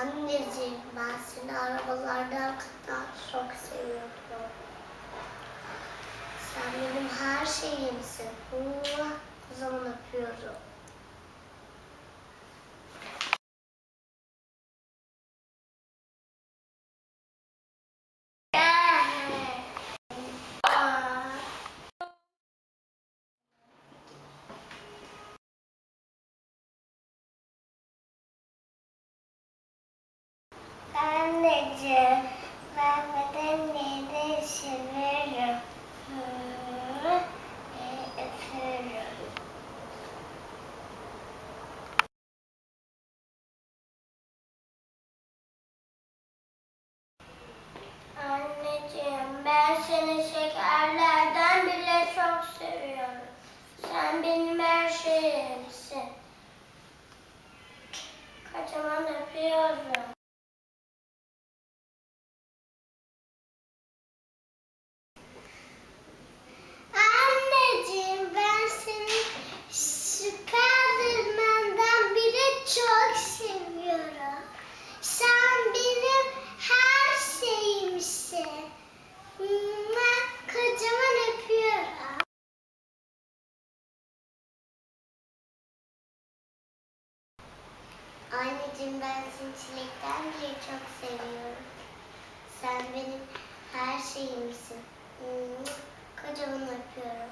Anneciğim ben seni arabalardan daha çok seviyorum. Sen benim her şeyimsin. Mua, O zaman öpüyorum. Anneciğim, ben bedenleri severim. Hı, e, öpüyorum. Anneciğim, ben seni şekerlerden bile çok seviyorum. Sen benim her şeyimsin. Kocaman öpüyorum. Anneciğim ben seni Spiderman'dan bile çok seviyorum. Sen benim her şeyimsin. Ben kocaman öpüyorum. Anneciğim ben seni çilekten bile çok seviyorum. Sen benim her şeyimsin. Kocaman öpüyorum.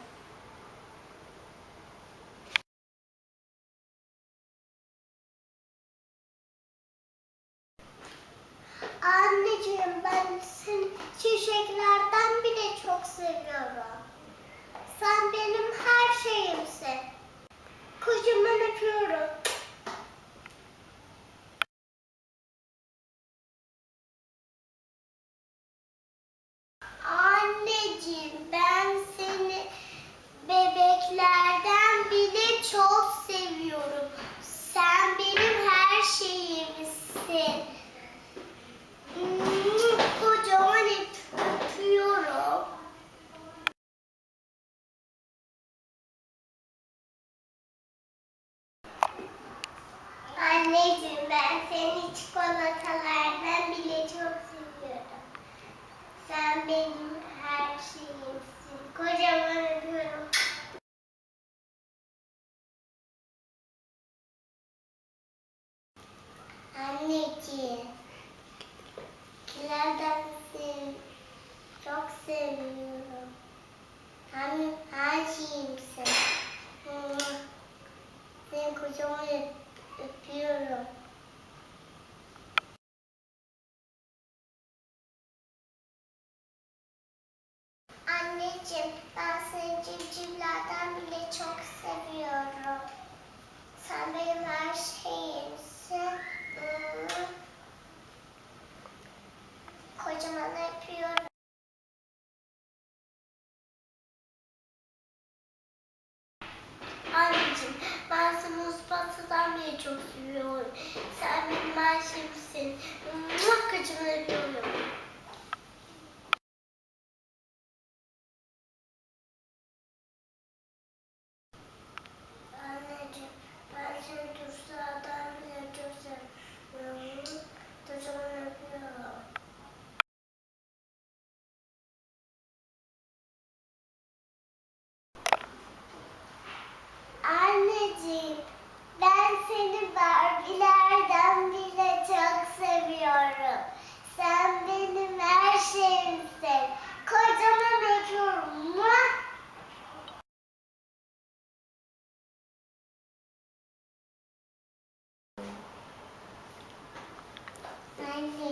Anneciğim ben seni çiçeklerden bile çok seviyorum. Sen benim her şeyimsin. Kocaman öpüyorum. Anneciğim ben seni bebeklerden bile çok seviyorum. Sen benim her şeyimsin. Hmm, Kocaman öp- öpüyorum. Anneciğim ben seni çikolatalardan bile çok seviyorum. Sen benim her şeyimsin. Kocaman öpüyorum. Anneciğim. Kilerden seni çok seviyorum. Hem her şeyimsin. Mua. Seni kocaman öp- öpüyorum. Anneciğim ben seni civcivlerden bile çok seviyorum. Sen benim her şeyimsin. Kocaman öpüyorum. Anneciğim ben seni Isparta'dan bile çok seviyorum. Sen benim her şeyimsin. Kocaman öpüyorum. Anneciğim, ben seni Tuzla'dan bile çok seviyorum. Kocaman öpüyorum. Anneciğim, ben seni Barbie'lerden bile çok seviyorum. Sen benim her şeyimsin. Kocaman öpüyorum. Muah!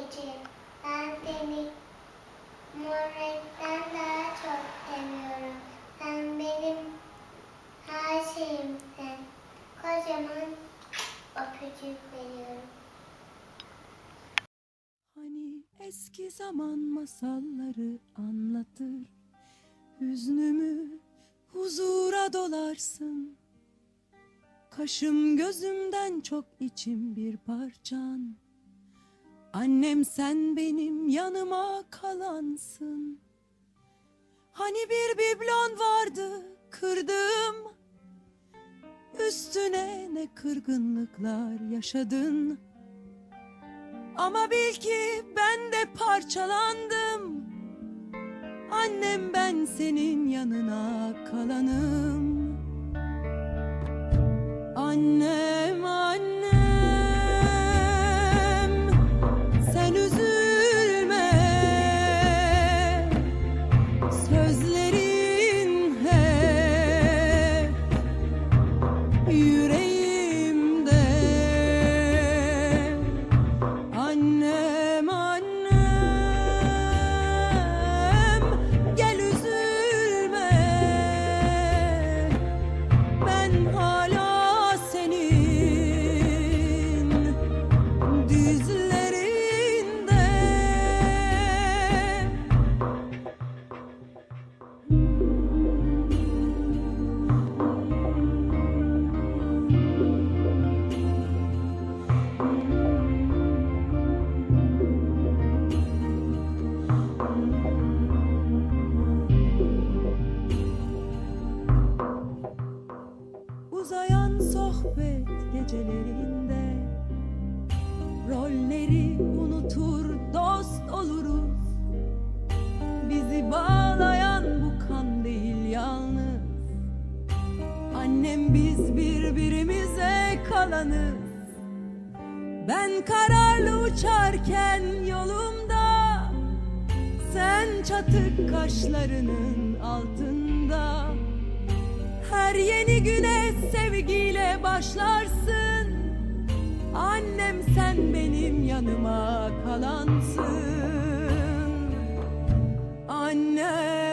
Anneciğim, ben seni mor daha çok seviyorum. Sen benim her şeyimsin. Kocaman öpücük veriyorum. Hani eski zaman masalları anlatır Hüznümü huzura dolarsın Kaşım gözümden çok içim bir parçan Annem sen benim yanıma kalansın. Hani bir biblon vardı kırdım Üstüne ne kırgınlıklar yaşadın. Ama bil ki ben de parçalandım. Annem ben senin yanına kalanım. Annem Uzayan sohbet gecelerinde Rolleri unutur dost oluruz. Bizi bağlayan bu kan değil yalnız. Annem biz birbirimize kalanız. Ben kararlı uçarken yolumda Sen çatık kaşlarının altında. Her yeni sevgiyle başlarsın. Annem sen benim yanıma kalansın. Annem